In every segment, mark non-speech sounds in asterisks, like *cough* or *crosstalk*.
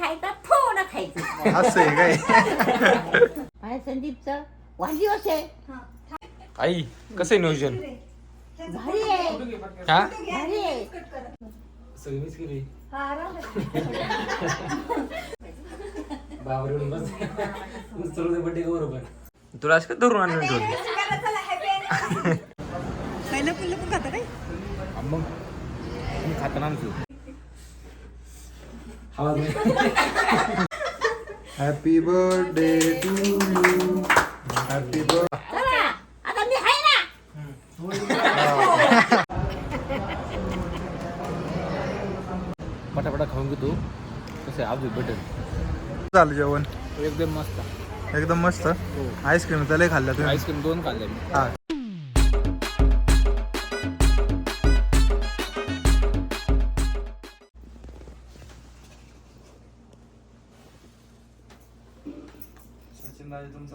खायचं थोडं खायचं. असं आहे काय? *laughs* काय संदीपचं. वाढदिवस आहे. आई कसं आहे नियोजन? भारी आहे. हा? भारी आहे. सगळीच केली राहू दे. बाबर बस. बड्डे बरोबर? तुला असं का धरून आणून ठेवली. काय लपून लपून खाता काय? मग. खाता ना आवाज happy birthday to you happy birthday चला आता मी आहे ना. पटापटा खाऊन घेतो कसं आहे अजून भेटेल. झालं जेवण? एकदम मस्त. एकदम मस्त? आईस्क्रीम त्याला खाल्ल्या तुम्ही. आईस्क्रीम दोन खाल्ले मी. हा.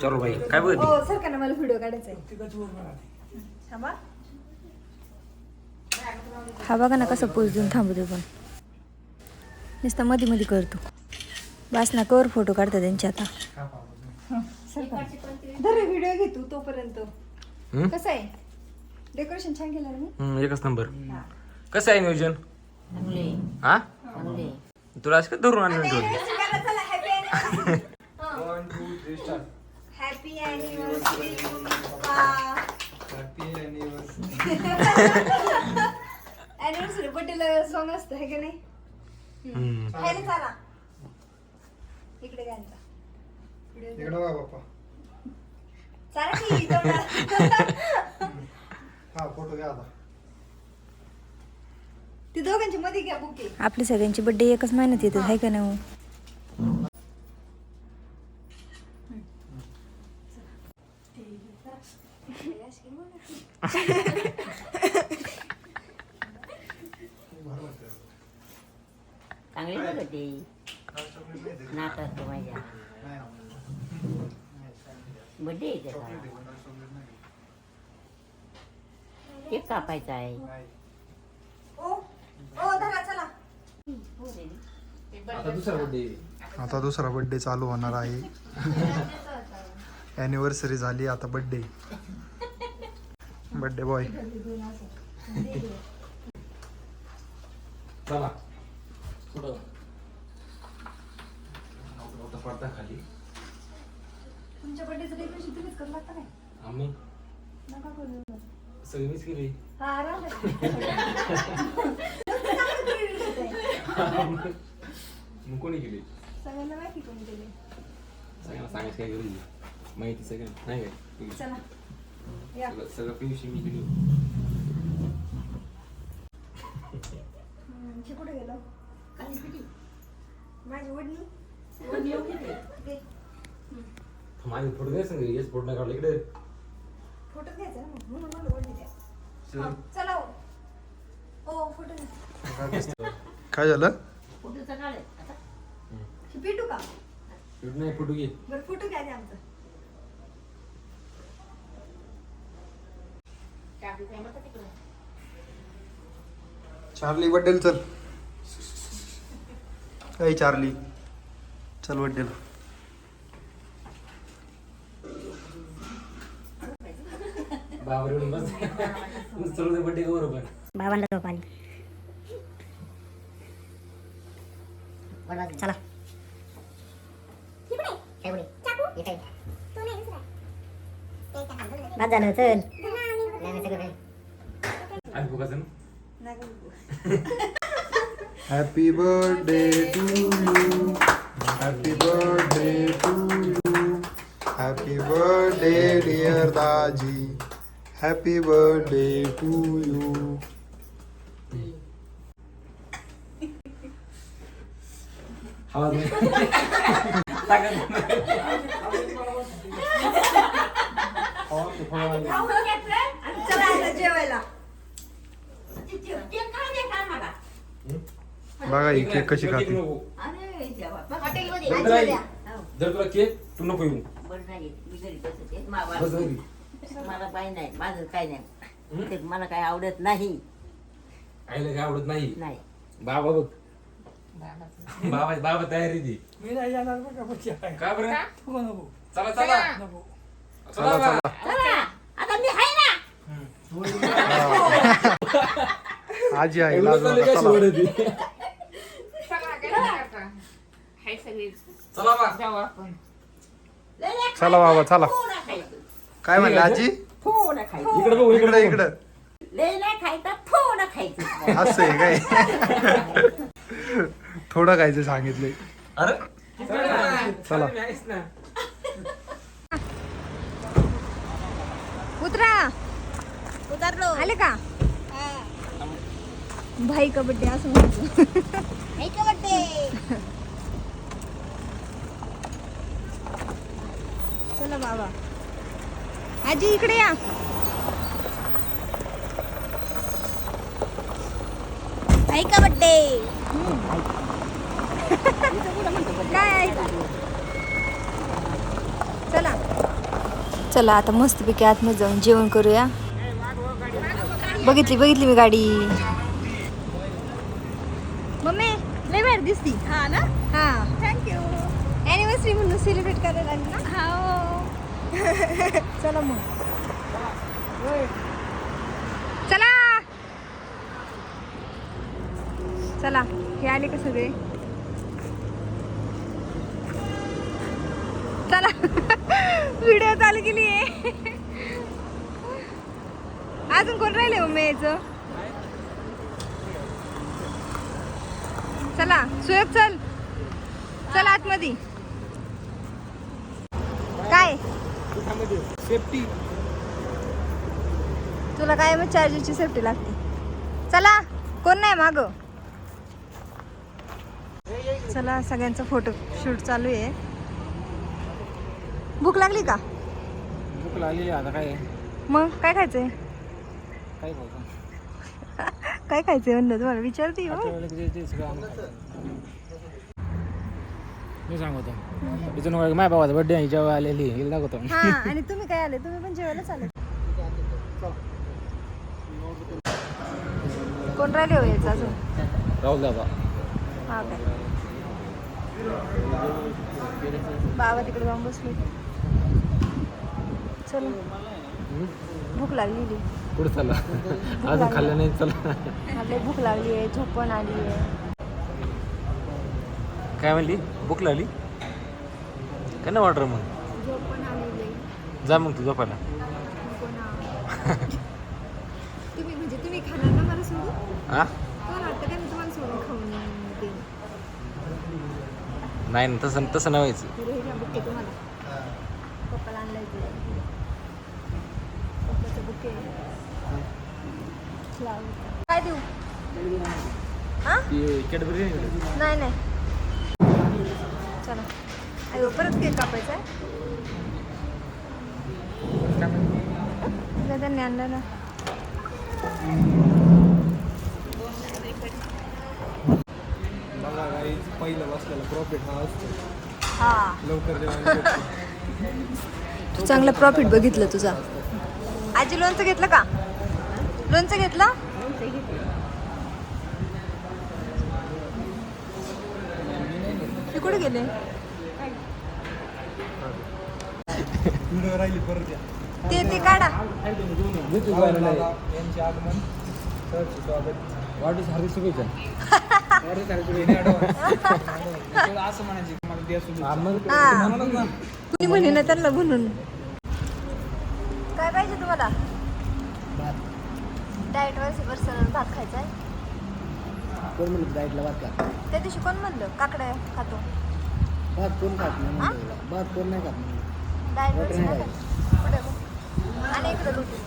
चलो भाई काय बघ हो सर ना मला व्हिडिओ काढायचा आहे. हा बघा ना कसं पोच देऊन थांबतो पण. नुसतं मध्ये मध्ये करतो. वासना कवर फोटो काढतो त्यांचे आता. धर व्हिडिओ घे तू तोपर्यंत. हम्म? कसं आहे? डेकोरेशन छान केलं ना मी? हम्म, एकच नंबर कसं आहे नियोजन? हा? तुला असं का धरून आणून ठेवली चला *laughs* हॅपी अॅनिव्हर्सरी हॅपी अॅनिव्हर्सरी बर्थडेला सॉंग असतं हे का नाही? हम्म. खायला चाला. इकडे गायचा इकडे वा बाप्पा चाला की तोंडात. *laughs* हा फोटो घ्या आता. ती दोघांची मध्ये घ्या बुके. आपली सगळ्यांची बड्डे एकच महिन्यात येतात हाय का नाही हो? चांगले बघ माझ्या. बड्डे आहे त्याचा. केक कापायचा आता दुसरा बर्थडे आता दुसरा बर्थडे चालू होणार आहे. *laughs* अॅनिव्हर्सरी झाली आता बर्थडे बर्थडे बॉय चला. पुढं आता पडता खाली तुमच्या बर्थडेचं डेकोरेशन तुम्हीच करू लागता काय? आम्ही नका करू केली. हा. मग कोणी केली? सगळ्यांना माहिती कोणी केले. सगळ्यांना सांगायची काय गरज आहे? माहिती सगळ्यांना नाही काय चला. या. सगळं सगळं पियुषी मी केली हम्म, हे कुठे गेलो? माझी वडणी? कोण येऊ किती? दे. माझे फोटो द्या सांग. हेच फोटो नाही काढला. इकडे. फोटो घ्यायचा ना मग. म्हणून मला वडणी द्या. हा, चला हो. हो फोटो घ्या. काय झालं? काढ आता. हे पिटू का? नाही फोटो घे. बरं फोटो घ्या द्या आमचा चाकू काय म्हणतात तिकडं? चार्ली बड्डेल चल. काही चार्ली चल बड्डेल सर्व बड्डे बरोबर? चला. झालं चल आणि फुकाचं नका बघू. Happy birthday to you happy birthday to you happy birthday dear Daji happy birthday to you आवाज नाही ताकद खाऊन घ्यायचं आणि चला आता जेवायला. बघा ही केक कशी खाते. अरे देवा. बघ, हॉटेलमध्ये बरं आजी. द्या. हो, जर तुला केक तू नको येऊ. बरं नाही मी घरी बसते. बस मावा घरी. मला काही नाही. माझं काही नाही? ते मला काही आवडत नाही. आईला काय आवडत नाही? नाही. बाबा बघ. बाबा बाबा तयारी दी. मी नाही जाणार बरं का पुढच्या वेळेला. का बरं? नको नको. चला चला. नको. चला चला बा. चला. आता मी आहे ना. आजी आहे एवढं लाजू चाललं नका, काय चला. शिवड ती? चला बा लय नाही चला बाबा चला. काय म्हणलं आजी? खायचं. इकडे बघू इकडं इकडे इकडं. लय नाही खायचं थोडं खायचं. असं आहे काय? थोडं खायचं सांगितलंय. अरे? चला. मी आहेस ना उतरा. उतरलो. आले का. भाई कबड्डी असं म्हणतो. नाही का चला बाबा. आजी इकडे या. नाही का वाटते काय आहे चला. चला आता मस्तपैकी आतमध्ये जाऊन जेवण करूया. बघितली बघितली मी गाडी. मम्मी लय भारी दिसती. हा ना? हा. थँक्यू अॅनिव्हर्सरी म्हणून सेलिब्रेट करायला आली ना? हो चला मग. चला. चला हे आले का सगळे? चला. व्हिडिओ चालू केली आहे. अजून कोण राहिले हो मम्मी यायचं चला सुयोग चल. चल आतमध्ये काय सेफ्टी तुला काय मग चार्जरची सेफ्टी लागते? चला कोण नाही माग? चला सगळ्यांचा फोटो शूट चालू आहे. भूक लागली का? भूक लागलेली आता काय मग काय खायचंय? काय खायचं *laughs* काय खायचंय म्हणलं तुम्हाला? विचारते हो ते सगळं आम्ही खातो. मी सांगतो. तिथून माझ्या भावाचा बर्थडे जेव्हा आलेली हिला दाखवतो. हा आणि तुम्ही काय आले? तुम्ही पण जेवायला चालेल कोण राहिले हो यायचं अजून? राहुल दादा. हा काय बाबा तिकडे जाऊन बसले. चल. भूक लागलेली. पुढे चला अजून खाल्लं नाही चला. भूक लागली आहे झोप पण आली आहे. काय म्हणली? भूक लागली? काय नाही ऑर्डर मग. जा मग तू झोपायला. म्हणजे हा का नाही ना तसं तसं नाही व्हायचं. हे काय देऊ? हा? नाही नाही. चला. अयो परत केक कापायचा आहे दादांनी आणलं ना. बघा पहिलं बसलेला प्रॉफिट हा असतो. हा. लवकर जेवण तू चांगलं प्रॉफिट बघितलं तुझा. आजी लोणचं घेतलं का? लोणचं घेतलं? कुठे गेले? राहिली परत या ते ते काढा. यांचे आगमन सरचे स्वागत हार्दिक शुभेच्छा असं म्हणायचे मला द्या मग म्हणूनच ना. म्हणे ना त्यांना म्हणून काय पाहिजे तुम्हाला? डाएट वरचे पर्सनल भात खायचा आहे कोण म्हणलं डाएटला भात का त्या दिवशी कोण म्हणलं? काकड्या खातो. भात कोण खात नाही हा? म्हणलं. भात कोण नाही खात म्हणलं. वरचे नाही खात. आणि इकडे रोटी.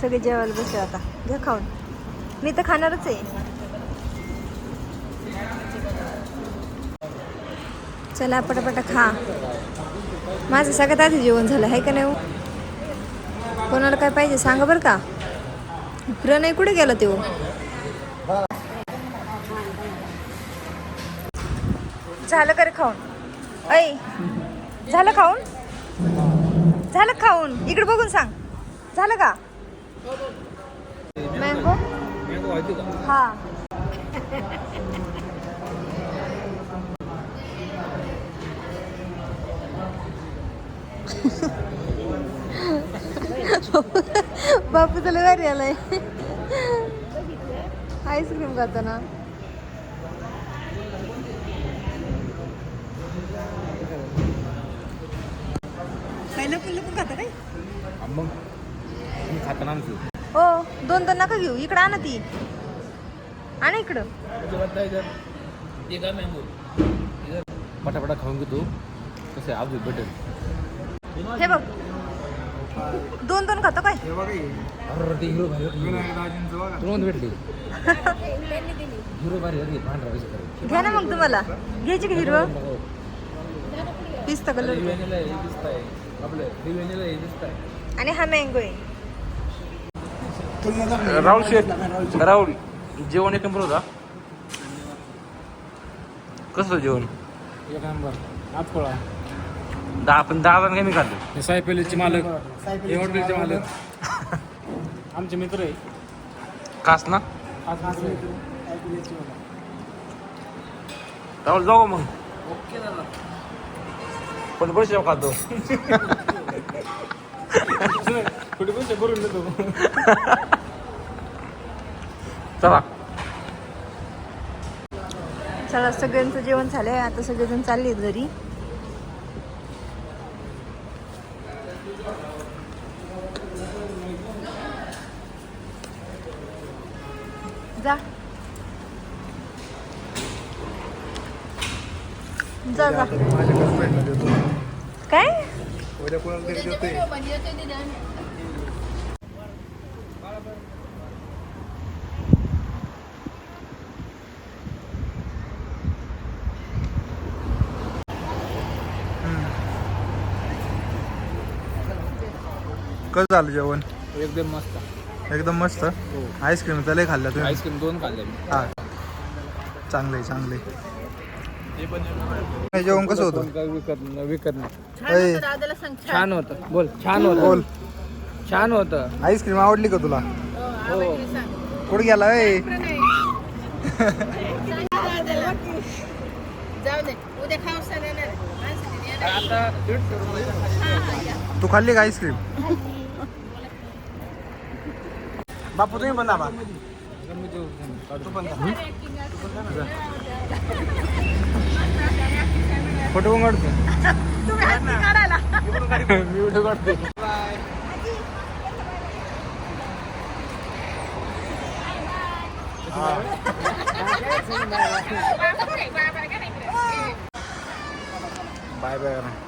सगळे जेवायला बसले आता. घ्या खाऊन. मी तर खाणारच आहे. चला पटापटा खा. माझं सगळ्यात आधी जेवण झालं आहे का नाही हो? कोणाला काय पाहिजे सांगा बरं का? नाही कुठे गेला तो? झालं का रे खाऊन? ऐ झालं खाऊन? झालं खाऊन? इकडे बघून सांग. झालं का? मँगो? का हा. *laughs* बापू तुला भारी आलाय. आईस्क्रीम खाता ना. पहिलं पुल्लं पण खाता काय? मग. मी खाताना हो दोन दोन नका घेऊ. इकडं आणा ती. आणा इकडं. पटापटा खाऊन घेतो कसं आहे अजून भेटेल हे बघ. दोन दोन खातो काय? हे बघा हे. अरे ते हिरो भारी होती. विनायक दाजींचं बघा. तुला भेटली? हिरो भारी होती पांढरा कसं करायचं घ्या ना मग तुम्हाला. घ्यायची का हिरवं पिस्ता कलर दिव्यानीला हे दिसतंय. आपलं दिव्यानीला हे दिसतंय. आणि हा मँगो आहे. राहुल शेठ राहुल जेवण एक नंबर होता. कसं जेवण? एक नंबर. आज पोळा दहा पण दहा जण कमी खाल्ले. हे सायपेलीचे मालक हे हॉटेलचे मालक. *laughs* आमचे मित्र आहे. खास ना? आज. राहुल जाऊ मग? पण पैसे खातो *laughs* कुठे पैसे भरून देतो? *laughs* चला. चला सगळ्यांचं जेवण झालंय. आता सगळेजण चालले घरी. जा. काय? कसं झालं जेवण? एकदम मस्त. एकदम मस्त? आईस्क्रीम तर लय खाल्लं तुम्ही. आईस्क्रीम दोन खाल्ले मी. हा. चांगले चांगले जेवण कसं होतं? काय विकत विकत नाही. अय, छान. होतं. बोल छान होतं. बोल. छान होतं. आईस्क्रीम आवडली का तुला? हो कुठे गेला ए? जाऊ दे उद्या खाऊ सगळ्यांना आता दीडशे रुपये तू खाल्ली का आईस्क्रीम? बापू तुम्ही पण दाबा तू पण फोटो पण काढतो मी व्हिडिओ काढते बाय बाय